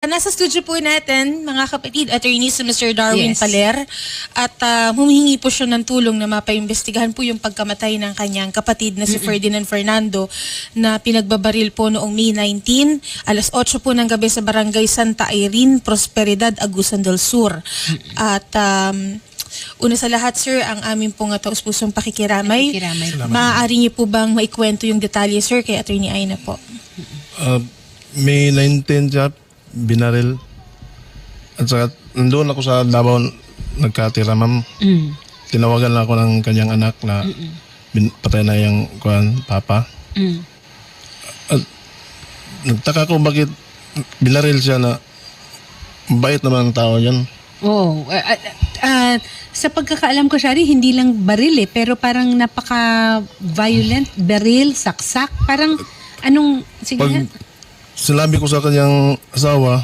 Nasa studio po natin, mga kapatid, attorney si Mr. Darwin Yes. Paler. At ah, humihingi po siya ng tulong na mapaimbestigahan po yung pagkamatay ng kanyang kapatid na si Ferdinand Fernando na pinagbabaril po noong May 19, alas 8 po ng gabi sa barangay Santa Irene, Prosperidad, Agusan del Sur. At um, una sa lahat, sir, ang aming pong taus-pusong pakikiramay. Pakikiramay. Maaari niyo po bang maikwento yung detalye, sir, kay attorney Aina po? Uh, May 19 siya, binaril. At saka, nandun ako sa Davao, nagkatira, ma'am. Mm. Tinawagan lang ako ng kanyang anak na bin, patay na yung kuhan, papa. Mm. At nagtaka ko bakit binaril siya na bait naman ang tao yan. Oo. Ah, ah, ah, sa pagkakaalam ko, Shari, hindi lang baril eh, pero parang napaka-violent, baril, saksak, parang anong, sige Pag nga. Sinabi ko sa kanyang asawa,